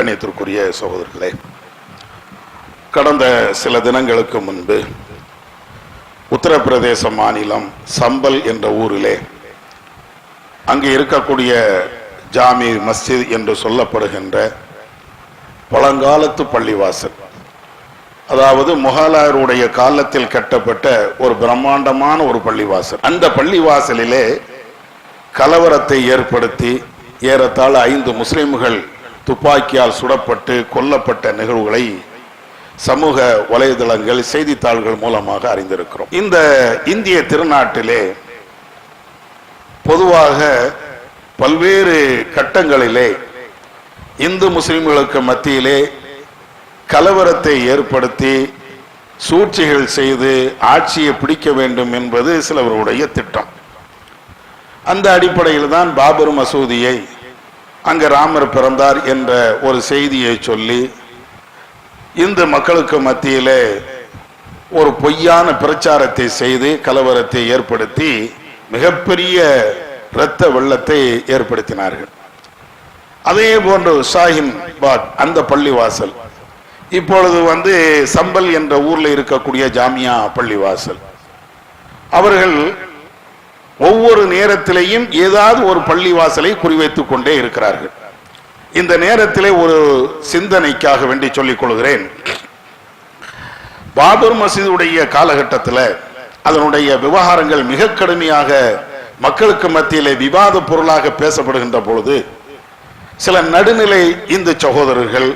கண்ணியத்திற்குரிய சகோதரர்களே கடந்த சில தினங்களுக்கு முன்பு உத்தரப்பிரதேச மாநிலம் சம்பல் என்ற ஊரிலே அங்கு இருக்கக்கூடிய ஜாமி மஸ்ஜித் என்று சொல்லப்படுகின்ற பழங்காலத்து பள்ளிவாசல் அதாவது முகலாயருடைய காலத்தில் கட்டப்பட்ட ஒரு பிரம்மாண்டமான ஒரு பள்ளிவாசல். அந்த பள்ளிவாசலிலே கலவரத்தை ஏற்படுத்தி ஏறத்தாழ ஐந்து முஸ்லிம்கள் துப்பாக்கியால் சுடப்பட்டு கொல்லப்பட்ட நிகழ்வுகளை சமூக வலைதளங்கள் செய்தித்தாள்கள் மூலமாக அறிந்திருக்கிறோம். இந்த இந்திய திருநாட்டிலே பொதுவாக பல்வேறு கட்டங்களிலே இந்து முஸ்லிம்களுக்கு மத்தியிலே கலவரத்தை ஏற்படுத்தி சூழ்ச்சிகள் செய்து ஆட்சியை பிடிக்க வேண்டும் என்பது சிலவருடைய திட்டம். அந்த அடிப்படையில் தான் பாபர் மசூதியை அங்கு ராமர் பிறந்தார் என்ற ஒரு செய்தியை சொல்லி இந்து மக்களுக்கு மத்தியிலே ஒரு பொய்யான பிரச்சாரத்தை செய்து கலவரத்தை ஏற்படுத்தி மிகப்பெரிய இரத்த வெள்ளத்தை ஏற்படுத்தினார்கள். அதே போன்று ஷாஹின் பாத் அந்த பள்ளிவாசல். இப்பொழுது வந்து சம்பல் என்ற ஊர்ல இருக்கக்கூடிய ஜாமியா பள்ளிவாசல். அவர்கள் ஒவ்வொரு நேரத்திலையும் ஏதாவது ஒரு பள்ளிவாசலை குறிவைத்துக் கொண்டே இருக்கிறார்கள். இந்த நேரத்திலே ஒரு சிந்தனைக்காக வேண்டி சொல்லிக் கொள்கிறேன். பாபர் மசீதுடைய காலகட்டத்தில் அதனுடைய விவகாரங்கள் மிக கடுமையாக மக்களுக்கு மத்தியிலே விவாத பொருளாக பேசப்படுகின்ற பொழுது சில நடுநிலை இந்து சகோதரர்கள்